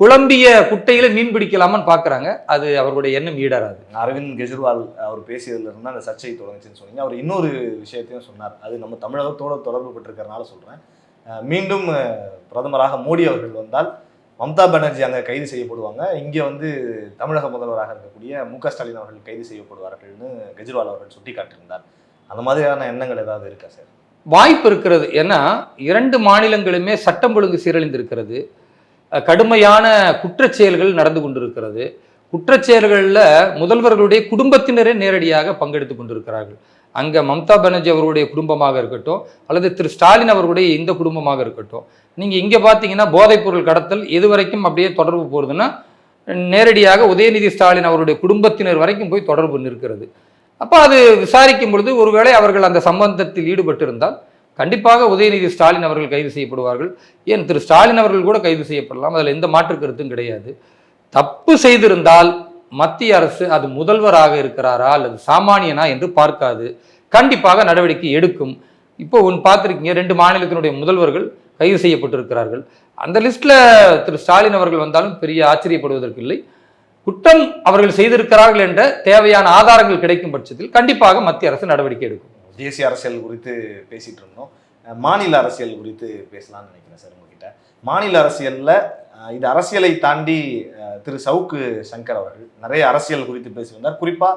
குழம்பிய குட்டையில மீன் பிடிக்கலாமான்னு பாக்குறாங்க. அது அவர்களுடைய எண்ணம் ஈடராது அரவிந்த் கெஜ்ரிவால் அவர் பேசியதுல இருந்து அந்த சர்ச்சை தொடங்குச்சுன்னு சொன்னீங்க. அவர் இன்னொரு விஷயத்தையும் சொன்னார். அது நம்ம தமிழகத்தோட தொடர்பு பட்டிருக்கிறதுனால சொல்றேன். மீண்டும் பிரதமராக மோடி அவர்கள் வந்தால் மம்தா பானர்ஜி அங்கே கைது செய்யப்படுவாங்க. இங்கே வந்து தமிழக முதல்வராக இருக்கக்கூடிய மு க ஸ்டாலின் அவர்கள் கைது செய்யப்படுவார்கள்னு கெஜ்ரிவால் அவர்கள் சுட்டி காட்டியிருந்தார் அந்த மாதிரியான எண்ணங்கள் ஏதாவது இருக்கா சார்? வாய்ப்பு இருக்கிறது. ஏன்னா இரண்டு மாநிலங்களுமே சட்டம் ஒழுங்கு சீரழிந்திருக்கிறது. கடுமையான குற்றச்செயல்கள் நடந்து கொண்டிருக்கிறது. குற்றச்செயல்களில் முதல்வர்களுடைய குடும்பத்தினரே நேரடியாக பங்கெடுத்து கொண்டிருக்கிறார்கள். அங்கே மம்தா பானர்ஜி அவர்களுடைய குடும்பமாக இருக்கட்டும் அல்லது திரு ஸ்டாலின் அவர்களுடைய இந்த குடும்பமாக இருக்கட்டும் நீங்கள் இங்கே பார்த்தீங்கன்னா போதைப்பொருள் கடத்தல் எது வரைக்கும் அப்படியே தொடர்பு போகிறதுன்னா நேரடியாக உதயநிதி ஸ்டாலின் அவருடைய குடும்பத்தினர் வரைக்கும் போய் தொடர்பு நிற்கிறது. அப்போ அது விசாரிக்கும் பொழுது ஒருவேளை அவர்கள் அந்த சம்பந்தத்தில் ஈடுபட்டிருந்தால் கண்டிப்பாக உதயநிதி ஸ்டாலின் அவர்கள் கைது செய்யப்படுவார்கள். ஏன்? திரு ஸ்டாலின் அவர்கள் கூட கைது செய்யப்படலாம். அதில் எந்த மாற்று கருத்தும் கிடையாது. தப்பு செய்திருந்தால் மத்திய அரசு அது முதல்வராக இருக்கிறாரா அல்லது சாமானியனா என்று பார்க்காது. கண்டிப்பாக நடவடிக்கை எடுக்கும். இப்போ ஒன்று பார்த்துருக்கீங்க ரெண்டு மாநிலத்தினுடைய முதல்வர்கள் கைது செய்யப்பட்டிருக்கிறார்கள். அந்த லிஸ்ட்ல திரு ஸ்டாலின் அவர்கள் வந்தாலும் பெரிய ஆச்சரியப்படுவதற்கு இல்லை. குற்றம் அவர்கள் செய்திருக்கிறார்கள் என்ற தேவையான ஆதாரங்கள் கிடைக்கும் பட்சத்தில் கண்டிப்பாக மத்திய அரசு நடவடிக்கை எடுக்கும். தேசிய அரசியல் குறித்து பேசிட்டு இருந்தோம். மாநில அரசியல் குறித்து பேசலாம்னு நினைக்கிறேன் சார் உங்ககிட்ட. மாநில அரசியல்ல இது அரசியலை தாண்டி திரு சவுக்கு சங்கர் அவர்கள் நிறைய அரசியல் குறித்து பேசியிருந்தார் குறிப்பா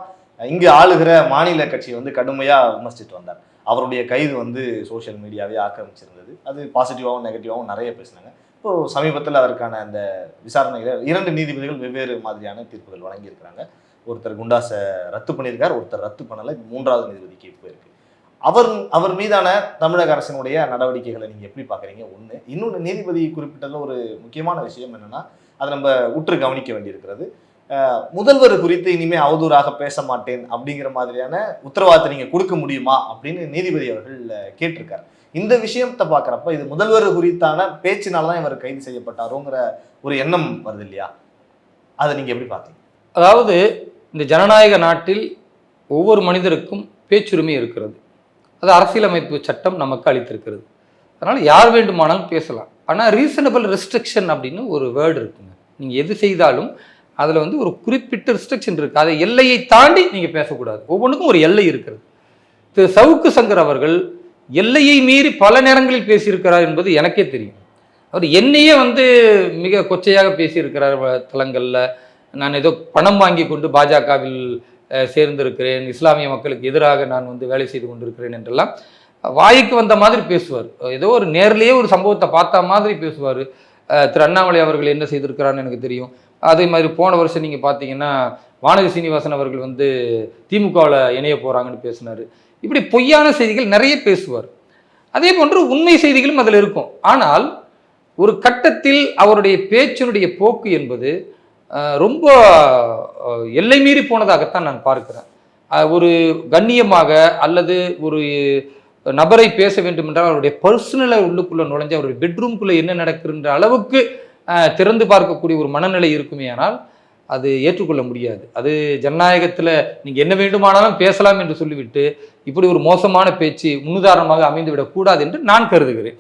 இங்கு ஆளுகிற மாநில கட்சியை வந்து கடுமையா விமர்சிச்சுட்டு வந்தார். அவருடைய கைது வந்து சோஷியல் மீடியாவே ஆக்கிரமிச்சிருந்தது. அது பாசிட்டிவாகவும் நெகட்டிவாகவும் நிறைய பேசினாங்க. இப்போ சமீபத்தில் அதற்கான அந்த விசாரணையில் இரண்டு நீதிபதிகள் வெவ்வேறு மாதிரியான தீர்ப்புகள் வழங்கியிருக்கிறாங்க. ஒருத்தர் குண்டாஸை ரத்து பண்ணியிருக்கார் ஒருத்தர் ரத்து பண்ணலை. மூன்றாவது நீதிபதிக்கு போயிருக்கு. அவர் அவர் மீதான தமிழக அரசினுடைய நடவடிக்கைகளை நீங்கள் எப்படி பார்க்குறீங்க? ஒன்று இன்னொன்று நீதிபதி குறிப்பிட்டதில் ஒரு முக்கியமான விஷயம் என்னென்னா அதை நம்ம உற்று கவனிக்க வேண்டியிருக்கிறது. முதல்வர் குறித்து இனிமே அவதூறாக பேச மாட்டேன் அப்படிங்கிற மாதிரியான உத்தரவாதத்தை நீங்க கொடுக்க முடியுமா அப்படின்னு நீதிபதி அவர்கள் கேட்டிருக்காரு. இந்த விஷயத்தை பார்க்குறப்ப இது முதல்வர் குறித்தான பேச்சினால தான் இவர் கைது செய்யப்பட்டாரோங்கிற ஒரு எண்ணம் வருது இல்லையா? அதை நீங்க எப்படி பார்த்தீங்க? அதாவது இந்த ஜனநாயக நாட்டில் ஒவ்வொரு மனிதருக்கும் பேச்சுரிமை இருக்கிறது. அது அரசியலமைப்பு சட்டம் நமக்கு அளித்திருக்கிறது. அதனால் யார் வேண்டுமானாலும் பேசலாம். ஆனால் ரீசனபிள் ரெஸ்ட்ரிக்ஷன் அப்படின்னு ஒரு வேர்டு இருக்குங்க. நீங்கள் எது செய்தாலும் அதில் வந்து ஒரு குறிப்பிட்ட ரிஸ்ட்ரிக்ஷன் இருக்குது அதை எல்லையை தாண்டி நீங்கள் பேசக்கூடாது. ஒவ்வொன்றுக்கும் ஒரு எல்லை இருக்கிறது. திரு. சவுக்கு சங்கர் அவர்கள் எல்லையை மீறி பல நேரங்களில் பேசியிருக்கிறார் என்பது எனக்கே தெரியும். அவர் என்னையே வந்து மிக கொச்சையாக பேசியிருக்கிறார் தலங்களில் நான் ஏதோ பணம் வாங்கி கொண்டு பாஜகவில் சேர்ந்திருக்கிறேன். இஸ்லாமிய மக்களுக்கு எதிராக நான் வந்து வேலை செய்து கொண்டிருக்கிறேன் என்றெல்லாம் வாய்க்கு வந்த மாதிரி பேசுவார். ஏதோ ஒரு நேர்லேயே ஒரு சம்பவத்தை பார்த்த மாதிரி பேசுவார். திரு. அண்ணாமலை அவர்கள் என்ன செய்திருக்கிறான்னு எனக்கு தெரியும். அதே மாதிரி போன வருஷம் நீங்கள் பார்த்தீங்கன்னா வானதி சீனிவாசன் அவர்கள் வந்து திமுகவில் இணைய போகிறாங்கன்னு பேசினார். இப்படி பொய்யான செய்திகள் நிறைய பேசுவார். அதே போன்று உண்மை செய்திகளும் அதில் இருக்கும். ஆனால் ஒரு கட்டத்தில் அவருடைய பேச்சினுடைய போக்கு என்பது ரொம்ப எல்லை மீறி போனதாகத்தான் நான் பார்க்கிறேன். ஒரு கண்ணியமாக அல்லது ஒரு நபரை பேச வேண்டும் என்றால் அவருடைய பர்சனலை உள்ளுக்குள்ளே நுழைஞ்சு அவருடைய பெட்ரூம்குள்ளே என்ன நடக்குன்ற அளவுக்கு திறந்து பார்க்கக்கூடிய ஒரு மனநிலை இருக்குமே ஆனால் அது ஏற்றுக்கொள்ள முடியாது. அது ஜனநாயகத்தில் நீங்கள் என்ன வேண்டுமானாலும் பேசலாம் என்று சொல்லிவிட்டு இப்படி ஒரு மோசமான பேச்சு முன்னுதாரணமாக அமைந்துவிடக்கூடாது என்று நான் கருதுகிறேன்.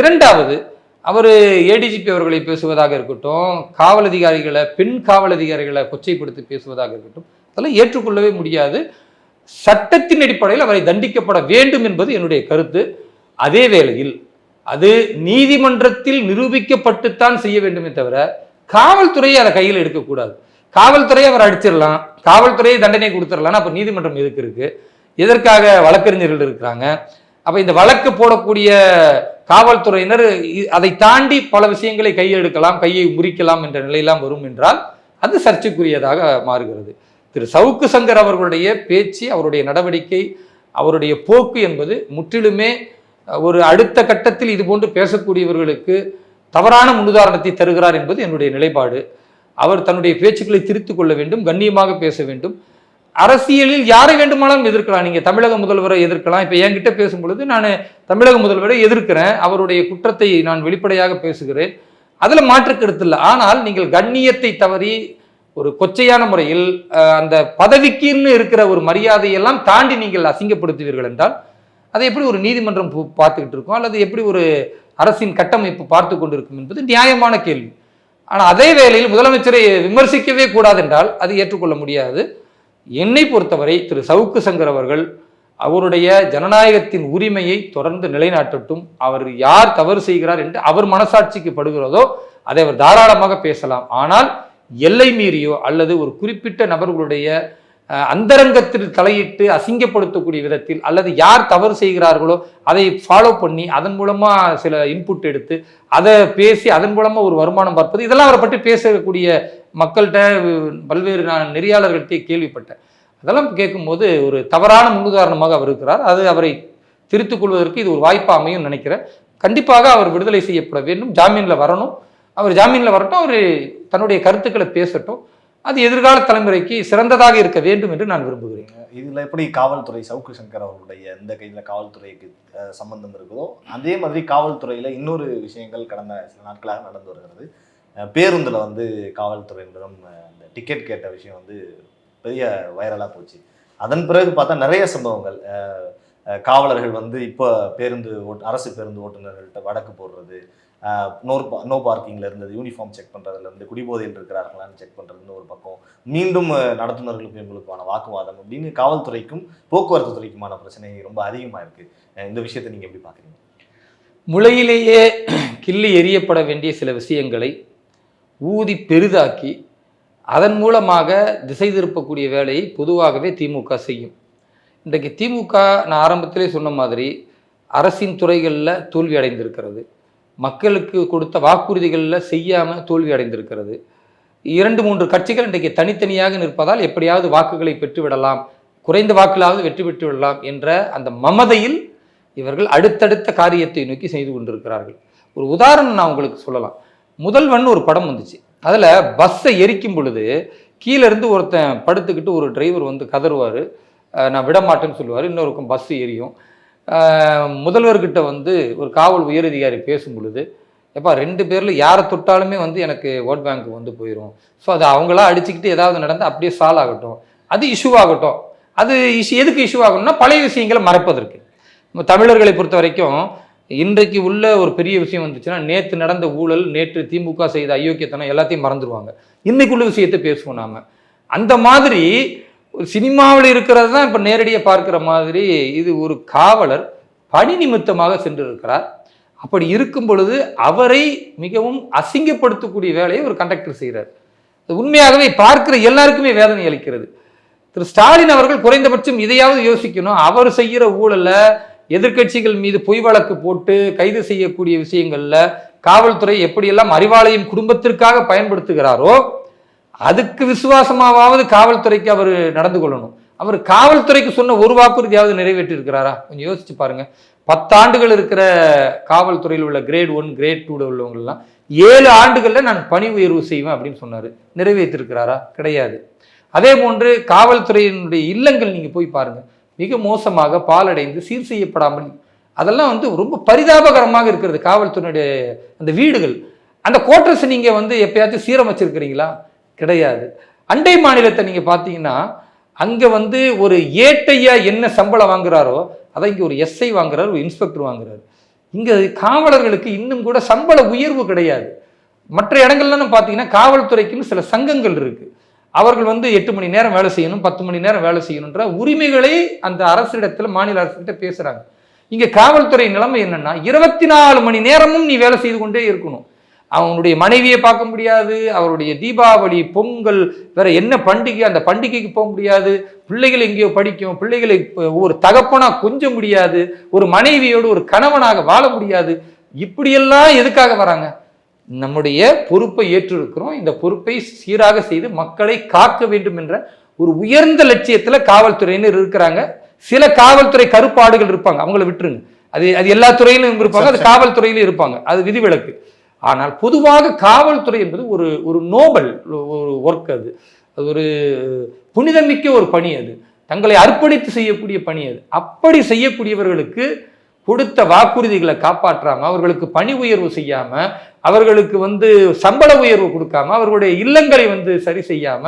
இரண்டாவது அவர் ஏடிஜிபி அவர்களை பேசுவதாக இருக்கட்டும் காவல் அதிகாரிகளை பெண் காவல் அதிகாரிகளை கொச்சைப்படுத்தி பேசுவதாக இருக்கட்டும் அதெல்லாம் ஏற்றுக்கொள்ளவே முடியாது. சட்டத்தின் அடிப்படையில் அவரை தண்டிக்கப்பட வேண்டும் என்பது என்னுடைய கருத்து. அதே வேளையில் அது நீதிமன்றத்தில் நிரூபிக்கப்பட்டுத்தான் செய்ய வேண்டுமே தவிர காவல்துறையை அதை கையில் எடுக்கக்கூடாது. காவல்துறையை அவர் அடிச்சிடலாம். காவல்துறையை தண்டனை கொடுத்துடலாம் அப்போ நீதிமன்றம் எதுக்கு இருக்கு? எதற்காக வழக்கறிஞர்கள் இருக்கிறாங்க? அப்போ இந்த வழக்கு போடக்கூடிய காவல்துறையினர் இ- அதை தாண்டி பல விஷயங்களை கையெடுக்கலாம் கையை முறிக்கலாம் என்ற நிலையெல்லாம் வரும் என்றால் அது சர்ச்சைக்குரியதாக மாறுகிறது. திரு. சவுக்கு சங்கர் அவர்களுடைய பேச்சு அவருடைய நடவடிக்கை அவருடைய போக்கு என்பது முற்றிலுமே ஒரு அடுத்த கட்டத்தில் இது போன்று பேசக்கூடியவர்களுக்கு தவறான முன்னுதாரணத்தை தருகிறார் என்பது என்னுடைய நிலைப்பாடு. அவர் தன்னுடைய பேச்சுக்களை திருத்திக் கொள்ள வேண்டும் கண்ணியமாக பேச வேண்டும். அரசியலில் யாரை வேண்டுமானாலும் எதிர்க்கலாம். நீங்கள் தமிழக முதல்வரை எதிர்க்கலாம். இப்போ என்கிட்ட பேசும்பொழுது நான் தமிழக முதல்வரை எதிர்க்கிறேன். அவருடைய குற்றத்தை நான் வெளிப்படையாக பேசுகிறேன். அதில் மாற்று கருத்து இல்லை. ஆனால் நீங்கள் கண்ணியத்தை தவறி ஒரு கொச்சையான முறையில் அந்த பதவிக்குன்னு இருக்கிற ஒரு மரியாதையெல்லாம் தாண்டி நீங்கள் அசிங்கப்படுத்துவீர்கள் என்றால் அதை எப்படி ஒரு நீதிமன்றம் பார்த்துக்கிட்டு இருக்கும்? அல்லது எப்படி ஒரு அரசின் கட்டமைப்பு பார்த்து கொண்டிருக்கும் என்பது நியாயமான கேள்வி. ஆனால் அதே வேளையில் முதலமைச்சரை விமர்சிக்கவே கூடாது என்றால் அது ஏற்றுக்கொள்ள முடியாது. என்னை பொறுத்தவரை திரு. சவுக்கு சங்கர் அவர்கள் அவருடைய ஜனநாயகத்தின் உரிமையை தொடர்ந்து நிலைநாட்டட்டும் அவர் யார் தவறு செய்கிறார் என்று அவர் மனசாட்சிக்கு படுகிறதோ அதை அவர் தாராளமாக பேசலாம். ஆனால் எல்லை மீறியோ அல்லது ஒரு குறிப்பிட்ட நபர்களுடைய அந்தரங்கத்தில் தலையிட்டு அசிங்கப்படுத்தக்கூடிய விதத்தில் அல்லது யார் தவறு செய்கிறார்களோ அதை ஃபாலோ பண்ணி அதன் மூலமாக சில இன்புட் எடுத்து அதை பேசி அதன் மூலமாக ஒரு வருமானம் பார்ப்பது. இதெல்லாம் அவரை பற்றி பேசக்கூடிய மக்கள்கிட்ட பல்வேறு நான் நெறியாளர்கள்ட்டே கேள்விப்பட்டேன். அதெல்லாம் கேட்கும்போது ஒரு தவறான முன்னுதாரணமாக அவர் இருக்கிறார். அது அவரை திருத்திக் கொள்வதற்கு இது ஒரு வாய்ப்பாக அமையும் நினைக்கிறேன். கண்டிப்பாக அவர் விடுதலை செய்யப்பட வேண்டும். ஜாமீனில் வரணும். அவர் ஜாமீனில் வரட்டும். அவர் தன்னுடைய கருத்துக்களை பேசட்டும். அது எதிர்கால தலைமுறைக்கு சிறந்ததாக இருக்க வேண்டும் என்று நான் விரும்புகிறேன். இதில் எப்படி காவல்துறை சவுக்கு சங்கர் அவர்களுடைய எந்த கையில் காவல்துறைக்கு சம்பந்தம் இருக்குதோ அதே மாதிரி காவல்துறையில் இன்னொரு விஷயங்கள் கடந்த சில நாட்களாக நடந்து வருகிறது. பேருந்தில் வந்து காவல்துறையினரும் அஹ், இந்த டிக்கெட் கேட்ட விஷயம் வந்து பெரிய வைரலாக போச்சு. அதன் பிறகு பார்த்தா நிறைய சம்பவங்கள். காவலர்கள் வந்து இப்போ பேருந்து ஓட்டு அரசு பேருந்து ஓட்டுநர்கள்ட்ட வடக்கு போடுறது நோ நோ பார்க்கிங்ல இருந்தது. யூனிஃபார்ம் செக் பண்றதுல குடிபோதையில் இருக்கிறார்களான்னு செக் பண்றதுன்னு ஒரு பக்கம். மீண்டும் நடத்துனர்களுக்கும் எங்களுக்கான வாக்குவாதம் அப்படின்னு காவல்துறைக்கும் போக்குவரத்து துறைக்குமான பிரச்சனை ரொம்ப அதிகமாக இருக்கு. இந்த விஷயத்தை நீங்க எப்படி பாக்குறீங்க முளையிலேயே கிள்ளி எரியப்பட வேண்டிய சில விஷயங்களை ஊதி பெரிதாக்கி அதன் மூலமாக திசை திருப்பக்கூடிய வேலையை பொதுவாகவே திமுக செய்யும். இன்றைக்கு திமுக நான் ஆரம்பத்திலே சொன்ன மாதிரி அரசின் துறைகளில் தோல்வி அடைந்திருக்கிறது. மக்களுக்கு கொடுத்த வாக்குறுதிகளில் செய்யாமல் தோல்வி அடைந்திருக்கிறது. இரண்டு மூன்று கட்சிகள் இன்றைக்கு தனித்தனியாக நிற்பதால் எப்படியாவது வாக்குகளை பெற்றுவிடலாம் குறைந்த வாக்கிலாவது வெற்றி பெற்று விடலாம் என்ற அந்த மமதையில் இவர்கள் அடுத்தடுத்த காரியத்தை நோக்கி செய்து கொண்டிருக்கிறார்கள். ஒரு உதாரணம் நான் உங்களுக்கு சொல்லலாம். முதல்வன் ஒரு படம் வந்துச்சு. அதில் பஸ்ஸை எரிக்கும் பொழுது கீழேருந்து ஒருத்தன் படுத்துக்கிட்டு ஒரு டிரைவர் வந்து கதறுவார். நான் விட மாட்டேன்னு சொல்லுவார். இன்னொருக்கும் பஸ் எரியும் முதல்வர்கிட்ட வந்து ஒரு காவல் உயரதிகாரி பேசும் பொழுது எப்பா ரெண்டு பேரில் யாரை தொட்டாலுமே வந்து எனக்கு ஓட் பேங்க் வந்து போயிடும் ஸோ அது அவங்களா அடிச்சுக்கிட்டு ஏதாவது நடந்து அப்படியே சால் ஆகட்டும். அது இஷ்யூ ஆகட்டும் அது இஷ்யூ எதுக்கு இஷ்யூ ஆகணும்னா பழைய விஷயங்களை மறைப்பதற்கு. நம்ம தமிழர்களை பொறுத்த வரைக்கும் இன்றைக்கு உள்ள ஒரு பெரிய விஷயம் வந்துச்சுன்னா நேற்று நடந்த ஊழல் நேற்று திமுக செய்த அயோக்கியத்தனம் எல்லாத்தையும் மறந்துடுவாங்க இன்னைக்குள்ள விஷயத்தை பேசுவோம் நாம். அந்த மாதிரி ஒரு சினிமாவில் இருக்கிறது தான் இப்போ நேரடியாக பார்க்குற மாதிரி இது ஒரு காவலர் பணி நிமித்தமாக சென்றிருக்கிறார். அப்படி இருக்கும் பொழுது அவரை மிகவும் அசிங்கப்படுத்தக்கூடிய வேலையை ஒரு கண்டக்டர் செய்கிறார். அது உண்மையாகவே பார்க்கிற எல்லாருக்குமே வேதனை அளிக்கிறது. திரு ஸ்டாலின் அவர்கள் குறைந்தபட்சம் இதையாவது யோசிக்கணும். அவர் செய்கிற ஊழலில் எதிர்க்கட்சிகள் மீது பொய் வழக்கு போட்டு கைது செய்யக்கூடிய விஷயங்களில் காவல்துறை எப்படியெல்லாம் அறிவாலயம் குடும்பத்திற்காக பயன்படுத்துகிறாரோ அதுக்கு விசுவாசமாவது காவல்துறைக்கு அவர் நடந்து கொள்ளணும். அவர் காவல்துறைக்கு சொன்ன ஒரு வாக்குறுதியாவது நிறைவேற்றி இருக்கிறாரா கொஞ்சம் யோசிச்சு பாருங்க. பத்தாண்டுகள் இருக்கிற காவல்துறையில் உள்ள கிரேட் ஒன் கிரேட் டூல உள்ளவங்கள்லாம் ஏழு ஆண்டுகளில் நான் பணி உயர்வு செய்வேன் அப்படின்னு சொன்னார். நிறைவேற்றிருக்கிறாரா? கிடையாது. அதே போன்று காவல்துறையினுடைய இல்லங்கள் நீங்கள் போய் பாருங்கள் மிக மோசமாக பாலடைந்து சீர் செய்யப்படாமல் அதெல்லாம் வந்து ரொம்ப பரிதாபகரமாக இருக்கிறது காவல்துறையினுடைய அந்த வீடுகள். அந்த கோட்டர்ஸ் நீங்கள் வந்து எப்பயாச்சும் சீரமைச்சிருக்கிறீங்களா? கிடையாது. அண்டை மாநிலத்தை நீங்கள் பார்த்தீங்கன்னா அங்கே வந்து ஒரு ஏட்டையா என்ன சம்பளம் வாங்குறாரோ அதை இங்கே ஒரு எஸ்ஐ வாங்குறாரு ஒரு இன்ஸ்பெக்டர் வாங்குறாரு. இங்கே காவலர்களுக்கு இன்னும் கூட சம்பள உயர்வு கிடையாது. மற்ற இடங்கள்லாம் பார்த்தீங்கன்னா காவல்துறைக்குன்னு சில சங்கங்கள் இருக்கு. அவர்கள் வந்து எட்டு மணி நேரம் வேலை செய்யணும் பத்து மணி நேரம் வேலை செய்யணுன்ற உரிமைகளை அந்த அரசிடத்தில் மாநில அரசுகிட்ட பேசுகிறாங்க இங்கே காவல்துறை நிலைமை என்னென்னா இருபத்தி நாலு மணி நேரமும் நீ வேலை செய்து கொண்டே இருக்கணும். அவனுடைய மனைவியை பார்க்க முடியாது அவருடைய தீபாவளி பொங்கல் வேற என்ன பண்டிகை அந்த பண்டிகைக்கு போக முடியாது. பிள்ளைகள் எங்கேயோ படிக்கும் பிள்ளைகளை ஒரு தகப்பனா கொஞ்ச முடியாது ஒரு மனைவியோடு ஒரு கணவனாக வாழ முடியாது. இப்படியெல்லாம் எதுக்காக வராங்க? நம்முடைய பொறுப்பை ஏற்றிருக்கிறோம். இந்த பொறுப்பை சீராக செய்து மக்களை காக்க வேண்டும் என்ற ஒரு உயர்ந்த லட்சியத்துல காவல்துறையினர் இருக்கிறாங்க. சில காவல்துறை கருப்பாடுகள் இருப்பாங்க. அவங்கள விட்டுருங்க. அது அது எல்லா துறையிலும் இருப்பாங்க. அது காவல்துறையிலும் இருப்பாங்க. அது விதிவிலக்கு. ஆனால் பொதுவாக காவல்துறை என்பது ஒரு ஒரு நோபல் ஒரு ஒர்க் அது. அது ஒரு புனிதமிக்க ஒரு பணி அது. தங்களை அர்ப்பணித்து செய்யக்கூடிய பணி அது. அப்படி செய்யக்கூடியவர்களுக்கு கொடுத்த வாக்குறுதிகளை காப்பாற்றாம அவர்களுக்கு பணி உயர்வு செய்யாம அவர்களுக்கு வந்து சம்பள உயர்வு கொடுக்காம அவர்களுடைய இல்லங்களை வந்து சரி செய்யாம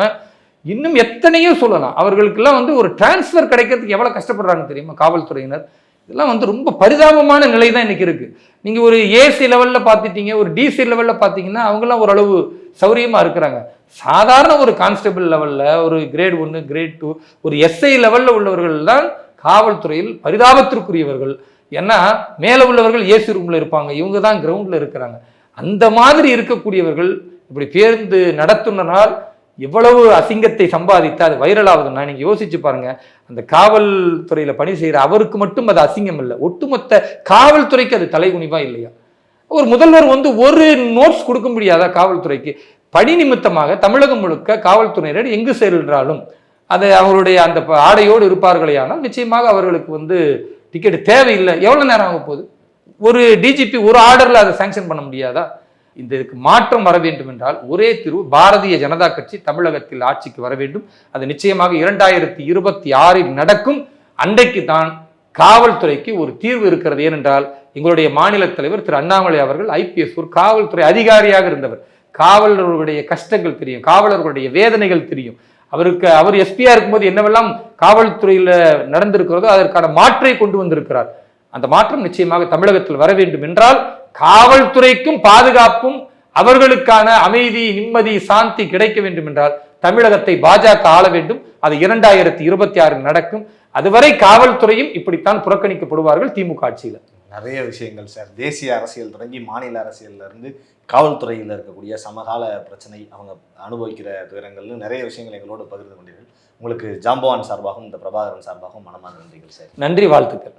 இன்னும் எத்தனையோ சொல்லலாம். அவர்களுக்கெல்லாம் வந்து ஒரு டிரான்ஸ்ஃபர் கிடைக்கிறதுக்கு எவ்வளோ கஷ்டப்படுறாங்க தெரியுமா? காவல்துறையினர். இதெல்லாம் வந்து ரொம்ப பரிதாபமான நிலை தான் இன்றைக்கி இருக்குது நீங்கள் ஒரு ஏசி லெவலில் பார்த்துட்டீங்க ஒரு டிசி லெவலில் பார்த்தீங்கன்னா அவங்கெல்லாம் ஓரளவு சௌரியமாக இருக்கிறாங்க. சாதாரண ஒரு கான்ஸ்டபிள் லெவலில் ஒரு கிரேட் ஒன்று கிரேட் டூ ஒரு எஸ்ஐ லெவலில் உள்ளவர்கள் தான் காவல்துறையில் பரிதாபத்திற்குரியவர்கள். ஏன்னா மேலே உள்ளவர்கள் ஏசி ரூமில் இருப்பாங்க இவங்க தான் கிரவுண்டில் இருக்கிறாங்க. அந்த மாதிரி இருக்கக்கூடியவர்கள் இப்படி பேருந்து நடத்துனரால் எவ்வளவு அசிங்கத்தை சம்பாதித்து அது வைரல் ஆகுதுன்னா நீங்க யோசிச்சு பாருங்க அந்த காவல்துறையில் பணி செய்கிற அவருக்கு மட்டும் அது அசிங்கம் இல்லை. ஒட்டுமொத்த காவல்துறைக்கு அது தலைகுனிவா இல்லையா? ஒரு முதல்வர் வந்து ஒரு நோட்ஸ் கொடுக்க முடியாதா காவல்துறைக்கு? பணி நிமித்தமாக தமிழகம் முழுக்க காவல்துறையினர் எங்கு சென்றாலும் அதை அவருடைய அந்த ப- ஆடையோடு இருப்பார்களே ஆனால் நிச்சயமாக அவர்களுக்கு வந்து டிக்கெட் தேவையில்லை. எவ்வளோ நேரம் ஆக போகுது? ஒரு டிஜிபி ஒரு ஆர்டரில் அதை சேங்ஷன் பண்ண முடியாதா? இந்த இதுக்கு மாற்றம் வர வேண்டும் என்றால் ஒரே தீர்வு பாரதிய ஜனதா கட்சி தமிழகத்தில் ஆட்சிக்கு வர வேண்டும். அது நிச்சயமாக இரண்டாயிரத்தி இருபத்தி ஆறில் நடக்கும். அன்றைக்கு தான் காவல்துறைக்கு ஒரு தீர்வு இருக்கிறது. ஏனென்றால் எங்களுடைய மாநில தலைவர் திரு அண்ணாமலை அவர்கள் ஐபிஎஸ் ஒரு காவல்துறை அதிகாரியாக இருந்தவர். காவலர்களுடைய கஷ்டங்கள் தெரியும் காவலர்களுடைய வேதனைகள் தெரியும். அவருக்கு அவர் எஸ்பியா இருக்கும்போது என்னவெல்லாம் காவல்துறையில் நடந்திருக்கிறதோ அதற்கான மாற்றை கொண்டு வந்திருக்கிறார். அந்த மாற்றம் நிச்சயமாக தமிழகத்தில் வர வேண்டும் என்றால் காவல்துறைக்கும் பாதுகாப்பும் அவர்களுக்கான அமைதி நிம்மதி சாந்தி கிடைக்க வேண்டும் என்றால் தமிழகத்தை பாஜக ஆள வேண்டும். அது இரண்டாயிரத்தி இருபத்தி ஆறில் நடக்கும். அதுவரை காவல்துறையும் இப்படித்தான் புறக்கணிக்கப்படுவார்கள் திமுக ஆட்சியில். நிறைய விஷயங்கள் சார். தேசிய அரசியல் தொடங்கி மாநில அரசியல்ல இருந்து காவல்துறையில் இருக்கக்கூடிய சமகால பிரச்சனை அவங்க அனுபவிக்கிற துயரங்கள்னு நிறைய விஷயங்கள் எங்களோடு பகிர்ந்து கொண்டீர்கள். உங்களுக்கு ஜாம்பவான் சார்பாகவும் இந்த பிரபாகரன் சார்பாகவும் மனமார்ந்த நன்றிகள் சார். நன்றி வாழ்த்துக்கள்.